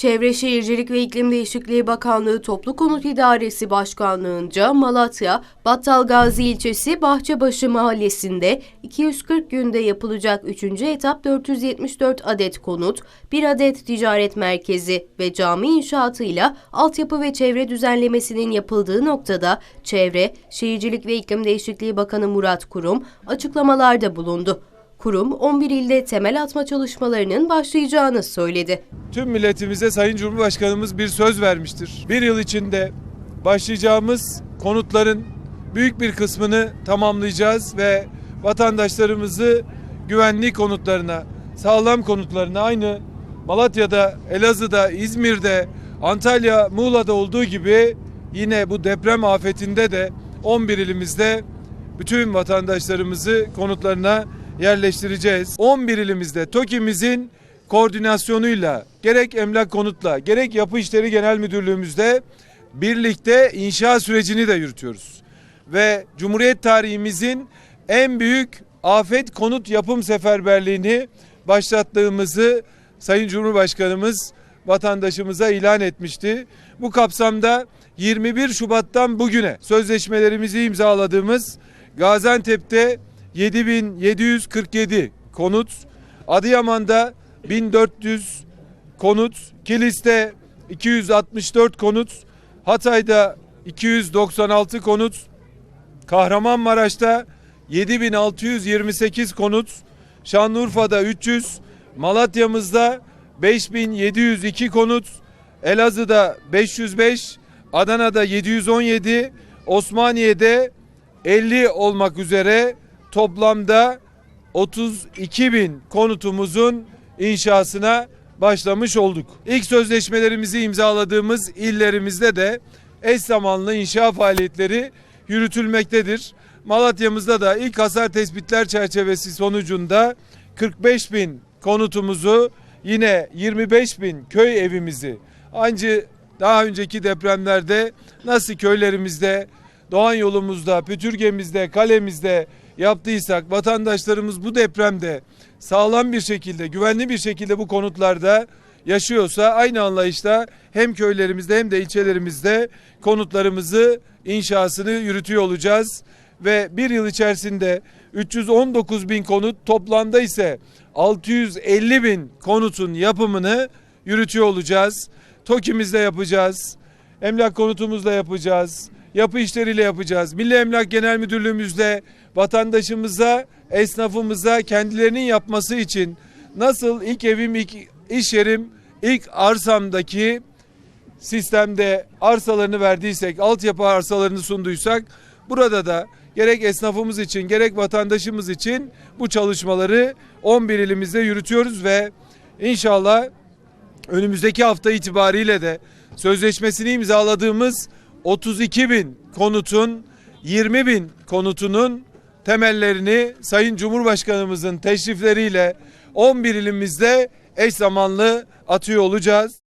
Çevre Şehircilik ve İklim Değişikliği Bakanlığı Toplu Konut İdaresi Başkanlığı'nca Malatya, Battalgazi ilçesi Bahçebaşı mahallesinde 240 günde yapılacak 3. etap 474 adet konut, 1 adet ticaret merkezi ve cami inşaatıyla altyapı ve çevre düzenlemesinin yapıldığı noktada Çevre, Şehircilik ve İklim Değişikliği Bakanı Murat Kurum açıklamalarda bulundu. Kurum 11 ilde temel atma çalışmalarının başlayacağını söyledi. Tüm milletimize Sayın Cumhurbaşkanımız bir söz vermiştir. Bir yıl içinde başlayacağımız konutların büyük bir kısmını tamamlayacağız ve vatandaşlarımızı güvenli konutlarına, sağlam konutlarına aynı Malatya'da, Elazığ'da, İzmir'de, Antalya, Muğla'da olduğu gibi yine bu deprem afetinde de 11 ilimizde bütün vatandaşlarımızı konutlarına yerleştireceğiz. 11 ilimizde TOKİ'mizin koordinasyonuyla gerek emlak konutla gerek yapı işleri genel müdürlüğümüzde birlikte inşa sürecini de yürütüyoruz. Ve Cumhuriyet tarihimizin en büyük afet konut yapım seferberliğini başlattığımızı Sayın Cumhurbaşkanımız vatandaşımıza ilan etmişti. Bu kapsamda 21 Şubat'tan bugüne sözleşmelerimizi imzaladığımız Gaziantep'te 7747 konut, Adıyaman'da 1400 konut, Kilis'te 264 konut, Hatay'da 296 konut, Kahramanmaraş'ta 7628 konut, Şanlıurfa'da 300, Malatya'mızda 5702 konut, Elazığ'da 505, Adana'da 717, Osmaniye'de 50 olmak üzere toplamda 32 bin konutumuzun inşasına başlamış olduk. İlk sözleşmelerimizi imzaladığımız illerimizde de eş zamanlı inşa faaliyetleri yürütülmektedir. Malatya'mızda da ilk hasar tespitler çerçevesi sonucunda 45 bin konutumuzu yine 25 bin köy evimizi ancak daha önceki depremlerde nasıl köylerimizde, Doğan yolumuzda, Pütürgemizde, kalemizde yaptıysak vatandaşlarımız bu depremde sağlam bir şekilde, güvenli bir şekilde bu konutlarda yaşıyorsa aynı anlayışla hem köylerimizde hem de ilçelerimizde konutlarımızı inşasını yürütüyor olacağız. Ve bir yıl içerisinde 319 bin konut toplamda ise 650 bin konutun yapımını yürütüyor olacağız. TOKİ'mizde yapacağız. Emlak konutumuzla yapacağız. Yapı işleriyle yapacağız. Milli Emlak Genel Müdürlüğümüzde vatandaşımıza, esnafımıza kendilerinin yapması için nasıl ilk evim, ilk iş yerim, ilk arsamdaki sistemde arsalarını verdiysek, altyapı arsalarını sunduysak burada da gerek esnafımız için gerek vatandaşımız için bu çalışmaları 11 ilimizde yürütüyoruz ve inşallah önümüzdeki hafta itibariyle de sözleşmesini imzaladığımız 32 bin konutun 20 bin konutunun temellerini Sayın Cumhurbaşkanımızın teşrifleriyle 11 ilimizde eş zamanlı atıyor olacağız.